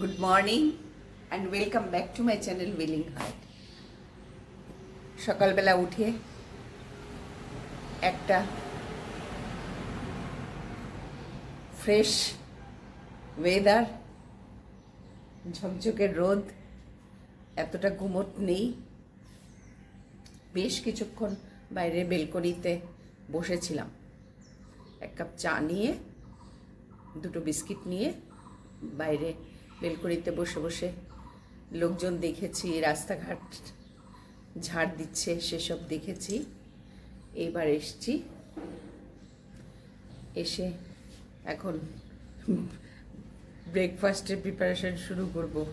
Good morning and welcome back to my channel willing heart সকালবেলা উঠে একটা fresh weather ঝকঝকে রোদ, এতটা গুমট নেই। বেশ কিছুক্ষণ বাইরে বেলকনিতে বসেছিলাম। এক কাপ চা নিয়ে, দুটো বিস্কিট নিয়ে বাইরে বেলকনিতে বসে বসে লোকজন দেখেছি, রাস্তাঘাট ঝাড় দিচ্ছে, সেসব দেখেছি। এবার এসছি। এসে এখন ব্রেকফাস্টের প্রিপারেশন শুরু করব।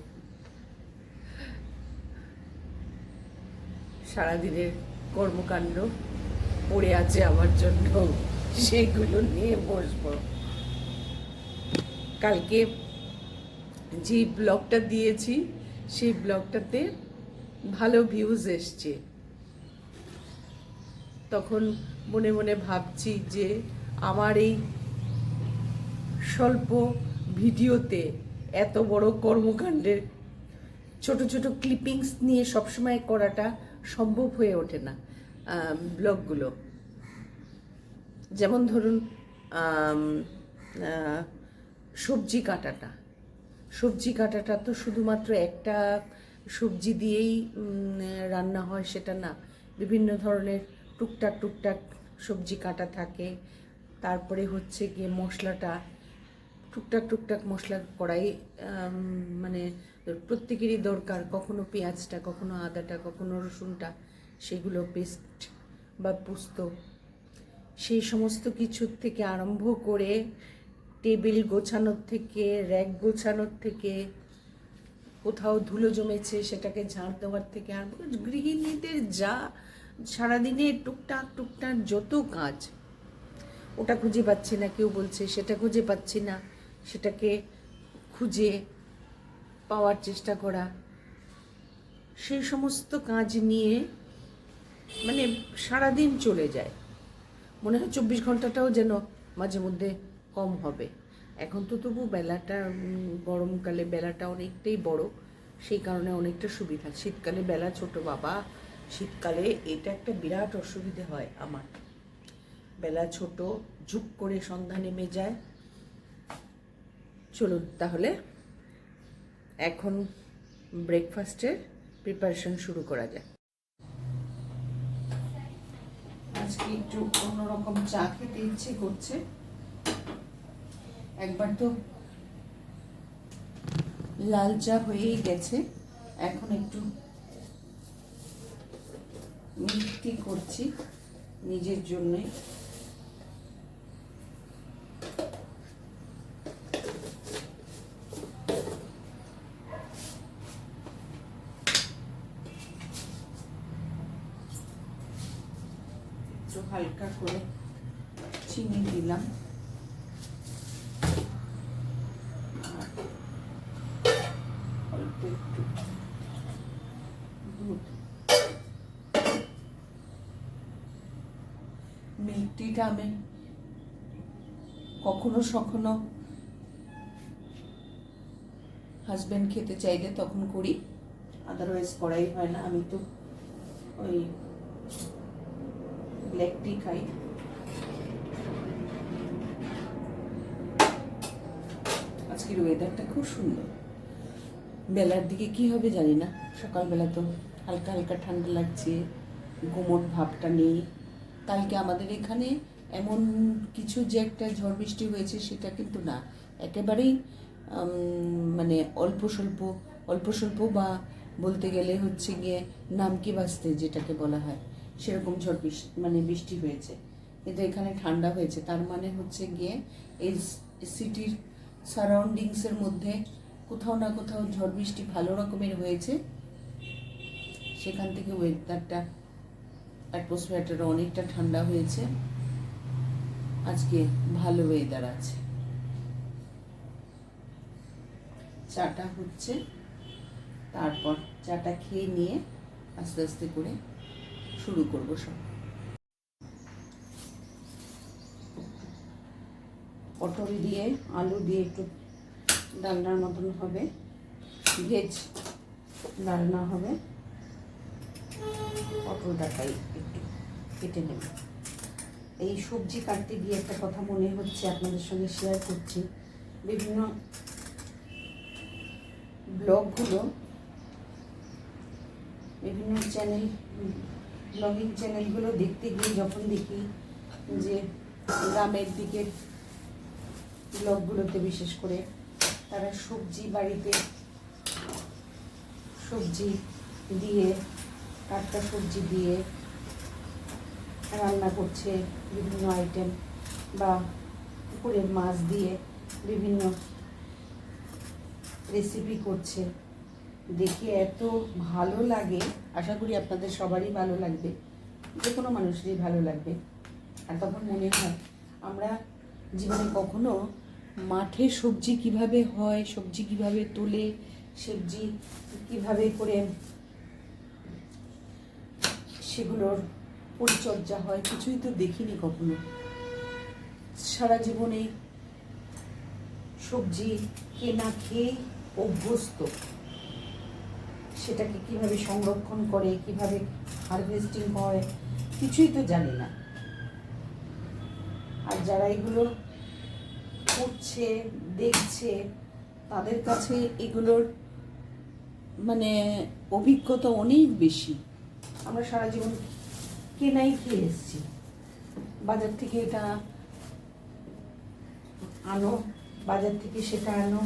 সারাদিনের কর্মকাণ্ড পড়ে আছে আমার জন্য। সেগুলো নিয়ে বসবো। কালকে যে ব্লগটা দিয়েছি, সেই ব্লগটাতে ভালো ভিউজ এসছে। তখন মনে মনে ভাবছি যে আমার এই স্বল্প ভিডিওতে এত বড় কর্মকাণ্ডের ছোট ছোট ক্লিপিংস নিয়ে সবসময় করাটা সম্ভব হয়ে ওঠে না ব্লগগুলো। যেমন ধরুন সবজি কাটাটা। সবজি কাটাটা তো শুধুমাত্র একটা সবজি দিয়েই রান্না হয় সেটা না। বিভিন্ন ধরনের টুকটাক টুকটাক সবজি কাটা থাকে। তারপরে হচ্ছে গিয়ে মশলাটা, টুকটাক টুকটাক মশলা করাই মানে প্রত্যেকেরই দরকার। কখনো পেঁয়াজটা, কখনো আদাটা, কখনো রসুনটা, সেগুলো পেস্ট বা পোস্ত। সেই সমস্ত কিছুর থেকে আরম্ভ করে টেবিল গোছানোর থেকে, র্যাক গোছানোর থেকে, কোথাও ধুলো জমেছে সেটাকে ঝাড় দেওয়ার থেকে আর গৃহিণীদের যা সারাদিনে টুকটাক টুকটাক যত কাজ, ওটা খুঁজে পাচ্ছি না, কেউ বলছে সেটা খুঁজে পাচ্ছি না, সেটাকে খুঁজে পাওয়ার চেষ্টা করা। সেই সমস্ত কাজ নিয়ে মানে সারাদিন চলে যায়। মনে হয় চব্বিশ ঘন্টাটাও যেন মাঝে মধ্যে কম হবে। এখন তো তবু বেলাটা গরমকালে বেলাটা অনেকটাই বড়, সেই কারণে অনেকটা সুবিধা। শীতকালে বেলা ছোট বাবা, শীতকালে এটা একটা বিরাট অসুবিধে হয় আমার। বেলা ছোট ঝুপ করে সন্ধ্যা নেমে যায়। চলুন তাহলে, এখন ব্রেকফাস্টের প্রিপারেশন শুরু করা যায় আজকে একটু অন্যরকম চা খেতে ইচ্ছে করছে। একবার তো লাল চা হয়েই গেছে। এখন একটু মিষ্টি করছি নিজের জন্যে একটু হালকা করে চিনি দিলাম আর অল্প একটু দুধ মিল্ক টিটা আমি কখনো সখনো হাজব্যান্ড খেতে চাইলে তখন করি। আদারওয়াইজ করাই হয় না আমি তো ওই ব্ল্যাক টি খাই। আজকের ওয়েদারটা খুব সুন্দর। বেলার দিকে কি হবে জানি না সকালবেলা তো হালকা হালকা ঠান্ডা লাগছে গুমট ভাবটা নেই। কালকে আমাদের এখানে এমন কিছু যে একটা ঝড় বৃষ্টি হয়েছে সেটা কিন্তু না। একেবারেই মানে অল্প স্বল্প অল্প স্বল্প বা বলতে গেলে হচ্ছে গিয়ে নামকি বাঁচতে যেটাকে বলা হয়, সেরকম ঝড় বৃষ্টি মানে বৃষ্টি হয়েছে। কিন্তু এখানে ঠান্ডা হয়েছে। তার মানে হচ্ছে গিয়ে এই সিটির সারাউন্ডিংসের মধ্যে কোথাও না কোথাও ঝড় বৃষ্টি ভালো রকমের হয়েছে। সেখান থেকে ওয়েদারটা অ্যাটমসফিয়ারটা অনেকটা ঠান্ডা হয়েছে। আজকে ভালো ওয়েদার আছে। চাটা হচ্ছে, তারপর চাটা খেয়ে নিয়ে আস্তে আস্তে করে শুরু করব সব। পটল দিয়ে, আলু দিয়ে একটু ডালনার মতন হবে। ভেজ রান্না হবে। পটলটাটাই একটু কেটে নেব। এই সবজি কাটতে গিয়ে একটা কথা মনে হচ্ছে আপনাদের সঙ্গে শেয়ার করছি। বিভিন্ন ব্লগগুলো, বিভিন্ন চ্যানেল ব্লগিং চ্যানেলগুলো দেখতে গিয়ে যখন দেখি যে গ্রামের দিকের ব্লগগুলোতে বিশেষ করে তারা সবজি বাড়িতে সবজি দিয়ে টাটকা সবজি দিয়ে রান্না করছে বিভিন্ন আইটেম বা পুকুরের মাছ দিয়ে বিভিন্ন রেসিপি করছে। দেখে এত ভালো লাগে। আশা করি আপনাদের সবারই ভালো লাগবে। যে কোনো মানুষেরই ভালো লাগবে। আর তখন মনে হয় আমরা জীবনে কখনো মাঠে সবজি কীভাবে হয়, সবজি কীভাবে তোলে, সবজি কীভাবে করে সেগুলোর পরিচর্যা হয়, কিছুই তো দেখিনি কখনো। সারা জীবনে সবজি কেনা খেয়ে অভ্যস্ত। সেটাকে কীভাবে সংরক্ষণ করে, কীভাবে হারভেস্টিং হয় কিছুই তো জানি না। আর যারা এগুলো করছে, দেখছে, তাদের কাছে এগুলোর মানে অভিজ্ঞতা অনেক বেশি। আমরা সারা জীবন কেনাই খেয়ে এসেছি? বাজার থেকে এটা আনো, বাজার থেকে সেটা আনো,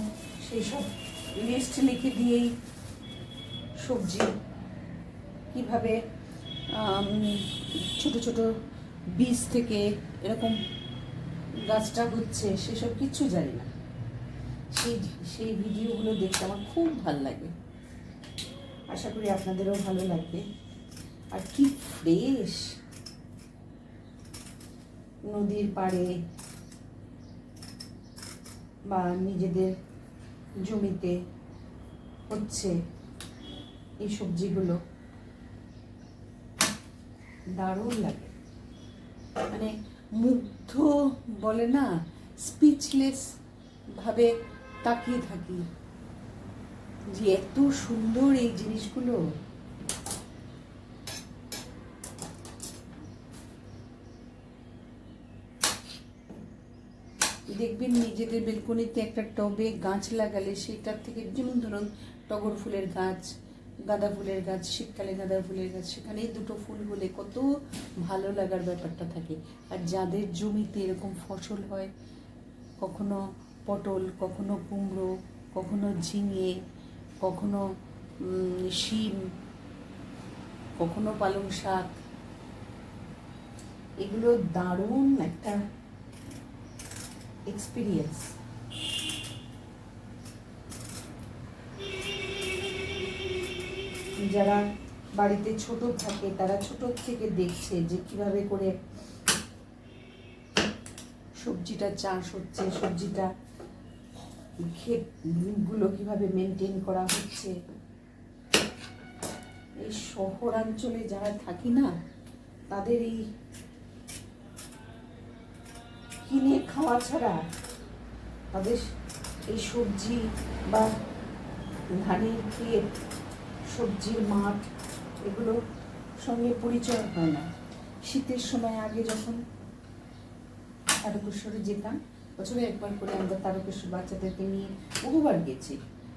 সেই সব লিস্ট লিখে দিয়েই সবজি কীভাবে ছোট ছোট বীজ থেকে এরকম গাছটা হচ্ছে, সেসব কিচ্ছু জানি না। সেই সেই ভিডিওগুলো দেখতে আমার খুব ভালো লাগে। আশা করি আপনাদেরও ভালো লাগবে। আর কি ফ্রেশ নদীর পাড়ে বা নিজেদের জমিতে হচ্ছে এই সবজিগুলো। দারুণ লাগে। মানে মুগ্ধ বলে না স্পিচলেস ভাবে তাকিয়ে থাকি যে এত সুন্দর এই জিনিসগুলো। দেখবেন নিজেদের বেলকনিতে একটা টবে গাছ লাগালে সেটার থেকে যেমন ধরুন টগর ফুলের গাছ, গাঁদা ফুলের গাছ, শীতকালে গাঁদা ফুলের গাছ, সেখানেই দুটো ফুল হলে কত ভালো লাগার ব্যাপারটা থাকে। আর যাদের জমিতে এরকম ফসল হয়, কখনো পটল, কখনো কুমড়ো, কখনো ঝিঙে, কখনো শিম, কখনো পালং শাক, এগুলো দারুণ একটা এক্সপিরিয়েন্স যারা বাড়িতে ছোট থাকে, তারা ছোট থেকে দেখছে যে কীভাবে করে সবজিটা চাষ হচ্ছে, সবজিটা ক্ষেতগুলো কীভাবে মেনটেন করা হচ্ছে। এই শহরাঞ্চলে যারা থাকি না, তাদের এই কিনে খাওয়া ছাড়া? তাদের এই সবজি বা ধানের ক্ষেত সবজির মাঠ এগুলো সঙ্গে পরিচয় হয় না। শীতের সময় আগে যখন তারকেশ্বরে যেতাম, বছরে একবার করে আমরা তারকেশ্বর বাচ্চাদেরকে নিয়ে বহুবার গেছি।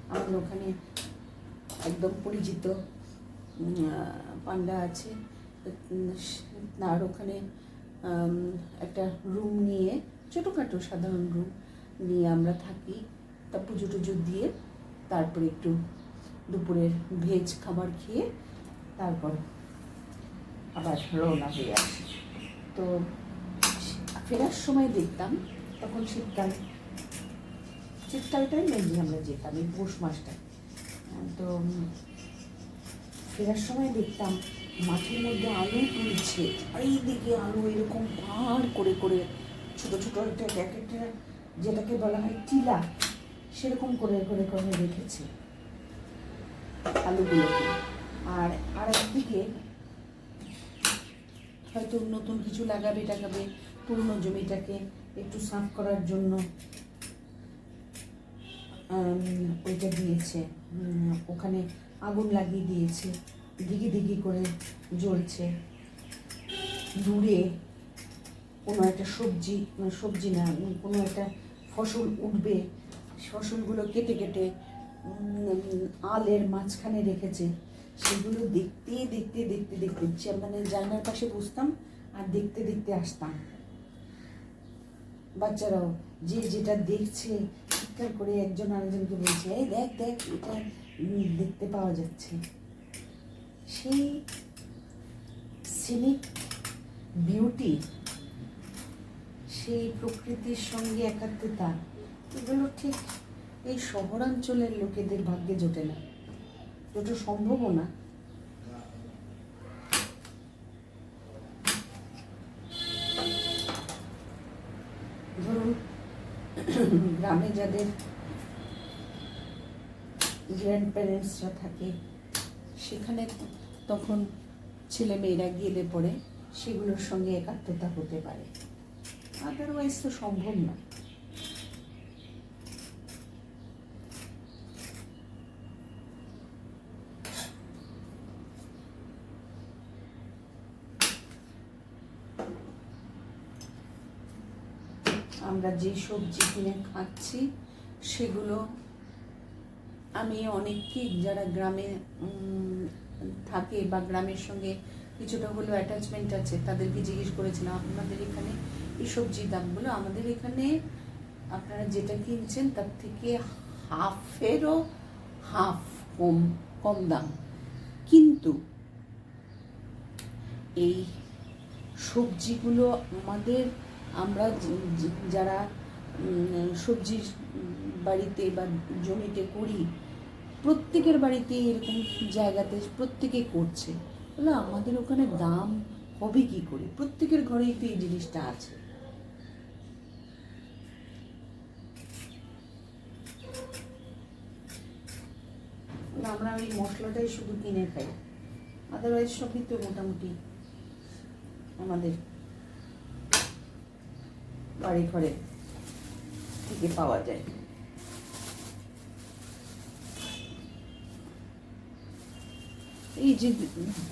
আমাদের ওখানে একদম পরিচিত পান্ডা আছে। আর ওখানে একটা রুম নিয়ে, ছোটোখাটো সাধারণ রুম নিয়ে আমরা থাকি, তা পুজো টুজো দিয়ে, তারপরে একটু দুপুরের ভেজ খাবার খেয়ে, তারপর আবার রওনা হয়ে আসি। তো ফেরার সময় দেখতাম, তখন শীতকাল। শীতকালটাই মেনলি আমরা যেতাম, এই পৌষ মাসটায়। তো ফেরার সময় দেখতাম মাঠের মধ্যে আলু তুলছে। চারিদিকে আলু, এরকম পাহাড় করে করে, ছোট ছোট একটা এক একটা যেটাকে বলা হয় টিলা, সেরকম করে করে করে রেখেছে আলুগুলোকে। আর আর একদিকে হয়তো নতুন কিছু লাগাবে, টাগাবে, পুরনো জমিটাকে একটু সাফ করার জন্য ওইটা দিয়েছে ওখানে আগুন লাগিয়ে দিয়েছে। দিঘি দিঘি করে জ্বলছে। দূরে কোনো একটা সবজি মানে সবজি না কোনো একটা ফসল উঠবে। ফসলগুলো কেটে কেটে আলের মাঝখানে রেখেছে। সেগুলো দেখতে দেখতে দেখতে দেখতে মানে জানলার পাশে বসতাম আর দেখতে দেখতে আসতাম। বাচ্চারাও যে যেটা দেখছে, চিৎকার করে একজন আরেকজনকে বলছে, এই দেখ দেখ, এটা দেখতে পাওয়া যাচ্ছে। সেই সিনিক বিউটি সেই প্রকৃতির সঙ্গে একাত্মতা, এগুলো ঠিক এই শহরাঞ্চলের লোকেদের ভাগ্যে জোটে না। ওটা সম্ভবও না। ধরুন, গ্রামে যাদের গ্র্যান্ড প্যারেন্টসরা থাকে, সেখানে তখন ছেলে মেয়েরা গেলে পরে সেগুলোর সঙ্গে একাত্মতা হতে পারে। আদারওয়াইজ তো সম্ভব না। আমরা যে সবজি কিনে খাচ্ছি, সেগুলো আমি অনেককে যারা গ্রামে থাকে বা গ্রামের সঙ্গে কিছুটা হলেও অ্যাটাচমেন্ট আছে, তাদেরকে জিজ্ঞেস করেছিলাম, আপনাদের এখানে এই সবজির দামগুলো আমাদের এখানে আপনারা যেটা কিনছেন তার থেকে হাফেরও হাফ কম কম দাম। কিন্তু এই সবজিগুলো আমাদের, আমরা যারা সবজির বাড়িতে বা জমিতে করি প্রত্যেকের বাড়িতে এরকম জায়গাতে প্রত্যেকে করছে। বলে, আমাদের ওখানে দাম হবে কি করে? প্রত্যেকের ঘরেই তো এই জিনিসটা আছে। আমরা ওই মশলাটাই শুধু কিনে খাই। আদারওয়াইজ সবই তো মোটামুটি আমাদের বাড়ি ঘরে থেকে পাওয়া যায়। এই যে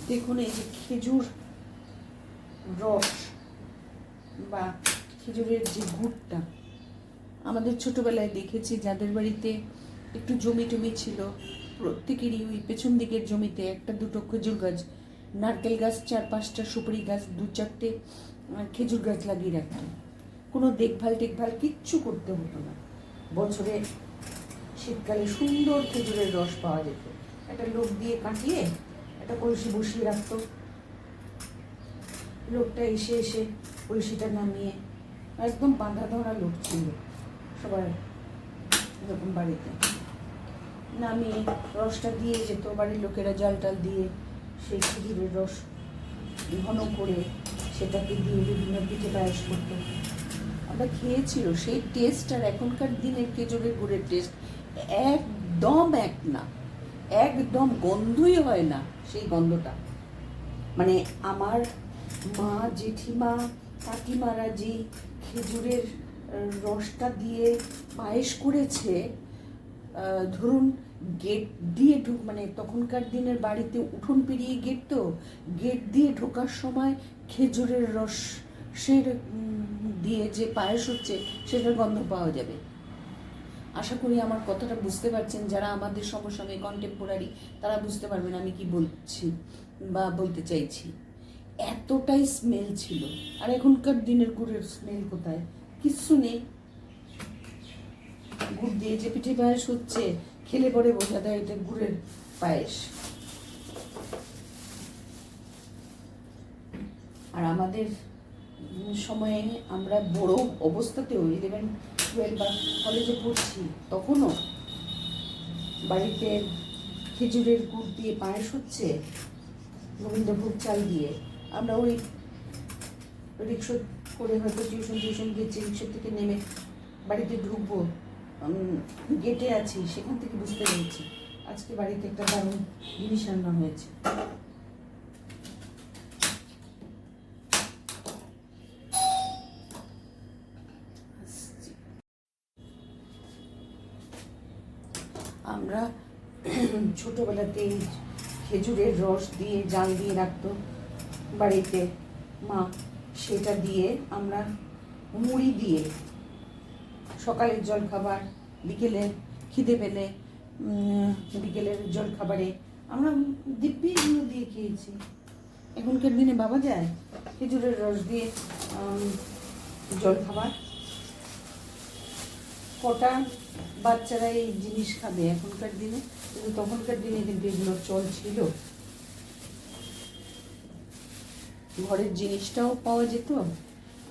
দেখুন, এই যে খেজুর রস বা খেজুরের যে গুড়টা, আমাদের ছোটবেলায় দেখেছি, যাদের বাড়িতে একটু জমি টমি ছিল, প্রত্যেকেরই ওই পেছন দিকের জমিতে একটা দুটো খেজুর গাছ, নারকেল গাছ, চার পাঁচটা সুপারি গাছ, দু চারটে খেজুর গাছ লাগিয়ে রাখতো। কোনো দেখভাল টেকভাল কিচ্ছু করতে হতো না। বছরে শীতকালে সুন্দর খেজুরের রস পাওয়া যেত। একটা লোক দিয়ে কাটিয়ে একটা কলসি বসিয়ে রাখতো। লোকটা এসে এসে কলসিটা নামিয়ে একদম বাঁধা ধরা লোক ছিল সবার এরকম বাড়িতে। নামিয়ে রসটা দিয়ে যেত বাড়ির লোকেরা জল টল দিয়ে সেই খেজুরের রস ঘন করে সেটাকে দিয়ে বিভিন্ন পিঠে পায়েস করতো। আমরা খেয়েছিল, সেই টেস্ট আর এখনকার দিনের খেজুরের গুড়ের টেস্ট একদম এক না। একদম গন্ধই হয় না সেই গন্ধটা। মানে আমার মা, জেঠিমা কাকিমারা যে খেজুরের রসটা দিয়ে পায়েস করেছে ধরুন গেট দিয়ে ঢুক মানে তখনকার দিনের বাড়িতে উঠোন পেরিয়ে গেট তো, গেট দিয়ে ঢোকার সময় খেজুরের রস সের দিয়ে যে পায়েস হচ্ছে, সেটার গন্ধ পাওয়া যাবে। আশা করি আমার কথাটা বুঝতে পারছেন। যারা আমাদের সমসাময়িক কন্টেম্পোরারি তারা বুঝতে পারবেন আমি কি বলছি বা বলতে চাইছি। এতটাই স্মেল ছিল। আর এখনকার দিনের গুড়ের স্মেল কোথায়? কিচ্ছু নেই। গুড় দিয়ে যে পিঠে পায়েস হচ্ছে, খেলে পরে বোঝা দেয় এটা গুড়ের পায়েস। আর আমাদের সময়ে আমরা বড় অবস্থাতেও ইলেভেন টুয়েলভ বা কলেজে পড়ছি। তখনও বাড়িতে খেজুরের গুড় দিয়ে পায়েস হচ্ছে, গোবিন্দভোগ চাল দিয়ে। আমরা ওই রিক্সা করে হয়তো টিউশন টিউশন গেছি রিক্সা থেকে নেমে বাড়িতে ঢুকবো গেটে আছি, সেখান থেকে বুঝতে পেরেছি। আজকে বাড়িতে একটা দারুণ জিনিস রান্না হয়েছে আমরা ছোটোবেলাতেই খেজুরের রস দিয়ে জাল দিয়ে রাখতো বাড়িতে। মা সেটা দিয়ে আমরা মুড়ি দিয়ে সকালের জল খাবার বিকেলে খিদে পেলে বিকেলের জল খাবারে আমরা দিব্যি এগুলো দিয়ে খেয়েছি। এখনকার দিনে বাবা যায় খেজুরের রস দিয়ে উম, জল খাবার কটা বাচ্চারা এই জিনিস খাবে এখনকার দিনে? কিন্তু তখনকার দিনে কিন্তু এগুলোর চল ছিল। ঘরের জিনিসটাও পাওয়া যেত।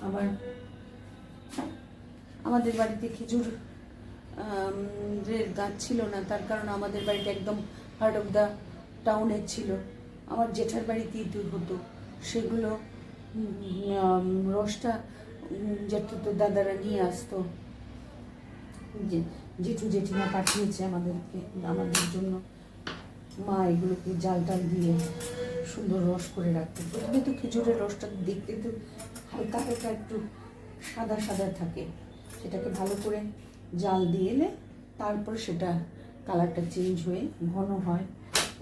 আবার আমাদের বাড়িতে খেজুর গাছ ছিল না, তার কারণ আমাদের বাড়িটা একদম হার্ট অফ দ্য টাউনে ছিল। আমার জেঠার বাড়িতেই দূর হতো। সেগুলো রসটা জেঠু দাদারা নিয়ে আসতো। যে জেঠু জেঠিমা পাঠিয়েছে আমাদেরকে, আমাদের জন্য। মা এগুলোকে জাল টাল দিয়ে সুন্দর রস করে রাখতো প্রথমে তো খেজুরের রসটা দেখতে তো হালকা হালকা একটু সাদা সাদা থাকে। সেটাকে ভালো করে জাল দিয়ে এলে তারপরে সেটা কালারটা চেঞ্জ হয়ে ঘন হয়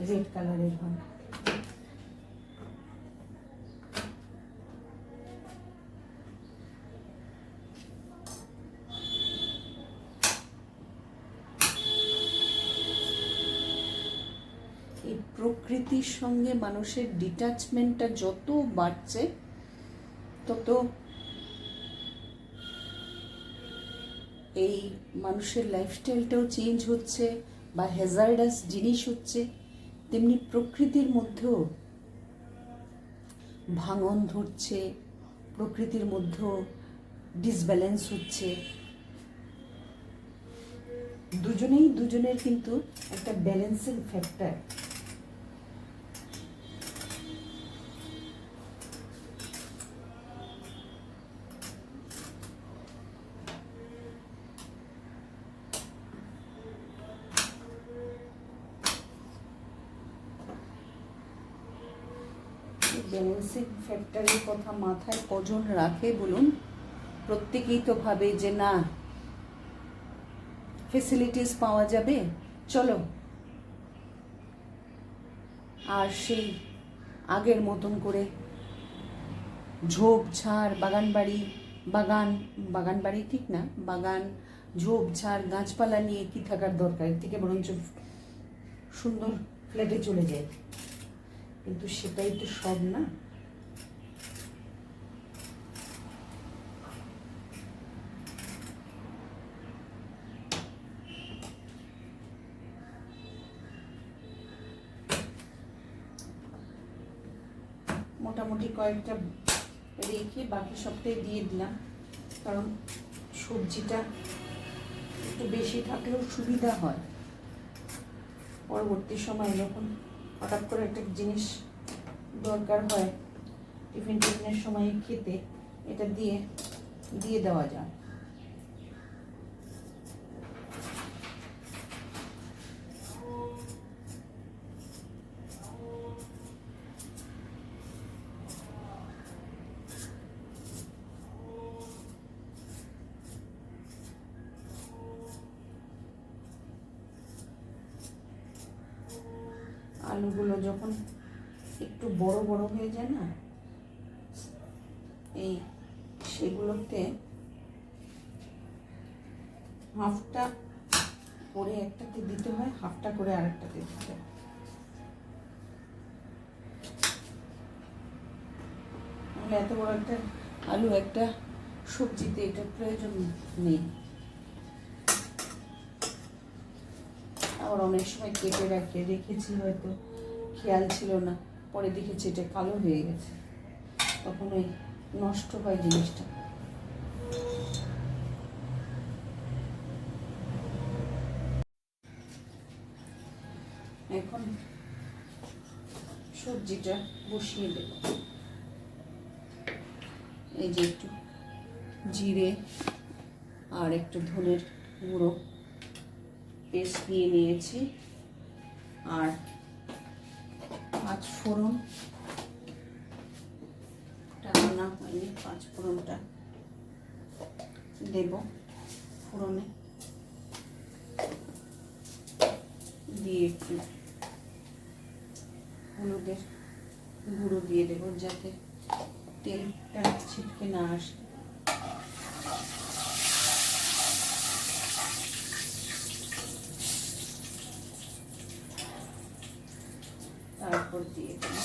রেড কালারের হয় এই প্রকৃতির সঙ্গে মানুষের ডিটাচমেন্টটা যত বাড়ছে, তত এই মানুষের লাইফস্টাইলটাও চেঞ্জ হচ্ছে বা হ্যাজার্ডাস জিনিস হচ্ছে। তেমনি প্রকৃতির মধ্যেও ভাঙন ধরছে, প্রকৃতির মধ্যেও ডিসব্যালেন্স হচ্ছে। দুজনেই দুজনের কিন্তু একটা ব্যালেন্সিং ফ্যাক্টর ব্যালেন্সিং ফ্যাক্টরের কথা মাথায় কজন রাখে বলুন? প্রত্যেকেই তো ভাবে যে না ফেসিলিটিস পাওয়া যাবে। চলো। আর সেই আগের মতন করে ঝোপঝাড় বাগান বাড়ি বাগান বাগান বাড়ি ঠিক না, বাগান, ঝোপঝাড়, গাছপালা নিয়ে কি থাকার দরকার? থেকে বরঞ্চ সুন্দর ফ্ল্যাটে চলে যায়। কিন্তু সেটাই তো সব না। কয়েকটা রেখে বাকি সবটাই দিয়ে দিলাম। কারণ সবজিটা একটু বেশি থাকলেও সুবিধা হয়। পরবর্তী সময় যখন হঠাৎ করে একটা জিনিস দরকার হয় টিফিন টিফিনের সময় খেতে, এটা দিয়ে দিয়ে দেওয়া যায় আলুগুলো যখন একটু বড় বড় হয়ে যায় না এই সেগুলোতে হাফটা করে একটাতে দিতে হয়, হাফটা করে আরেকটাতে দিতে হয়। এত বড় একটা আলু, একটা সবজিতে এটার প্রয়োজন নেই। আবার অনেক সময় কেটে রাখে, রেখেছি হয়তো, খেয়াল ছিল না। পরে দেখেছি এটা কালো হয়ে গেছে। তখন ওই নষ্ট হয় জিনিসটা। সবজিটা বসিয়ে দেব। এই যে একটু জিরে আর একটু ধনের গুঁড়ো পেস্ট দিয়ে নিয়েছি। আর পাঁচ ফোড়ন টানা হয়নি, পাঁচ ফোড়নটা দেব ফোড়নে। দিয়ে একটু হলুদের গুঁড়ো দিয়ে দেবো যাতে তেলটা ছিটকে না আসে। তারপর দিয়ে দেবো।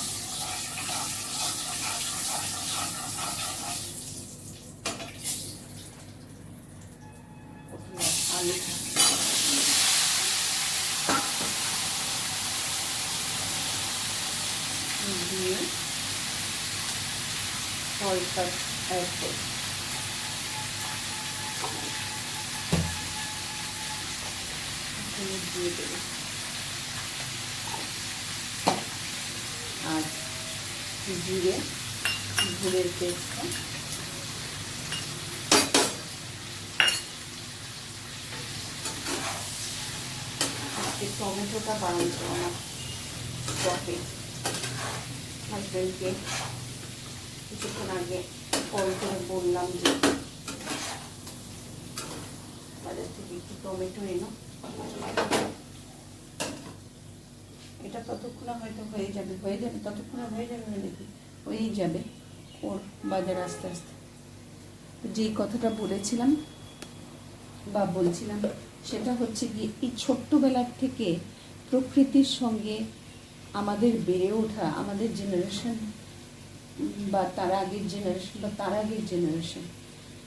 আলুটা দিয়ে দিয়ে দেবো আর জিরে গুড়ের পেস্টটা টমেটোটা বানাইছো আমার স্টকে হাজব্যান্ডকে আগে কল করে বললাম যে বাজার থেকে একটু টমেটো এনো। এটা ততক্ষণে হয়তো হয়ে যাবে হয়ে যাবে, ততক্ষণে হয়ে যাবে না নাকি হয়েই যাবে ওর বাজার আস্তে আস্তে। যেই কথাটা বলেছিলাম বা বলছিলাম, সেটা হচ্ছে গিয়ে এই ছোট্টবেলার থেকে প্রকৃতির সঙ্গে আমাদের বেড়ে ওঠা, আমাদের জেনারেশন বা তার আগের জেনারেশন বা তার আগের জেনারেশন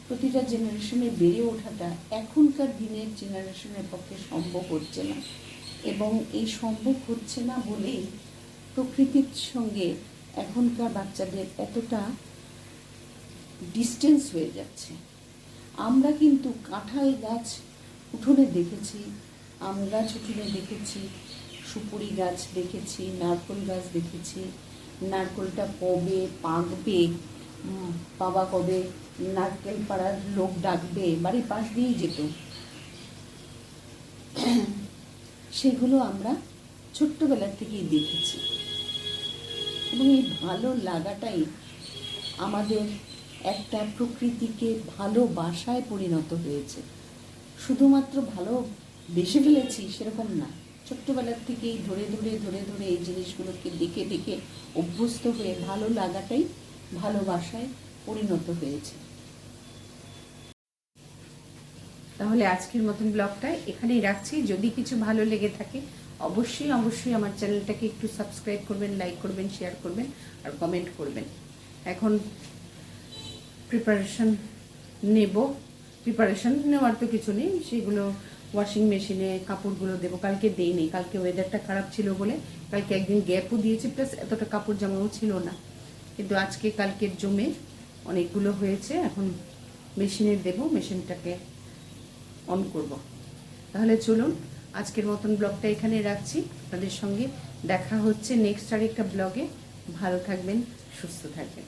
প্রতিটা জেনারেশনে বেড়ে ওঠাটা এখনকার দিনের জেনারেশনের পক্ষে সম্ভব হচ্ছে না। এবং এই সম্ভব হচ্ছে না বলেই প্রকৃতির সঙ্গে এখনকার বাচ্চাদের এতটা ডিস্টেন্স হয়ে যাচ্ছে। আমরা কিন্তু কাঁঠাল গাছ উঠোনে দেখেছি, আম গাছ উঠোনে দেখেছি, সুপুরি গাছ দেখেছি, নারকোল গাছ দেখেছি নারকোলটা কবে পাকবে? বাবা কবে নারকেল পাড়ার লোক ডাকবে? বাড়ির পাশ দিয়েই যেত। সেগুলো আমরা ছোট্টবেলার থেকেই দেখেছি। এবং এই ভালো লাগাটাই আমাদের একটা প্রকৃতিকে ভালোবাসায় পরিণত হয়েছে। শুধুমাত্র ভালো বেসে ফেলেছি সেরকম না। ছোট্টবেলার থেকেই ধরে ধরে ধরে ধরে এই জিনিসগুলোকে দেখে দেখে অভ্যস্ত হয়ে ভালো লাগাটাই ভালোবাসায় পরিণত হয়েছে। তাহলে আজকের মতন ব্লগটা এখানেই রাখছি। যদি কিছু ভালো লেগে থাকে, অবশ্যই অবশ্যই আমার চ্যানেলটাকে একটু সাবস্ক্রাইব করবেন, লাইক করবেন, শেয়ার করবেন আর কমেন্ট করবেন। এখন প্রিপারেশন নেব। প্রিপারেশন নেওয়ার তো কিছু নেই, সেগুলো ওয়াশিং মেশিনে কাপড়গুলো দেবো। কালকে দেইনি কালকে ওয়েদারটা খারাপ ছিল বলে কালকে একদিন গ্যাপও দিয়েছি প্লাস এতটা কাপড় জামাও ছিল না। কিন্তু আজকে কালকের জমে অনেকগুলো হয়েছে, এখন মেশিনে দেবো মেশিনটাকে অন করব। তাহলে চলুন, আজকের মতন ব্লগটা এখানে রাখছি। আপনাদের সঙ্গে দেখা হচ্ছে নেক্সট আরেকটা ব্লগে ভালো থাকবেন, সুস্থ থাকবেন।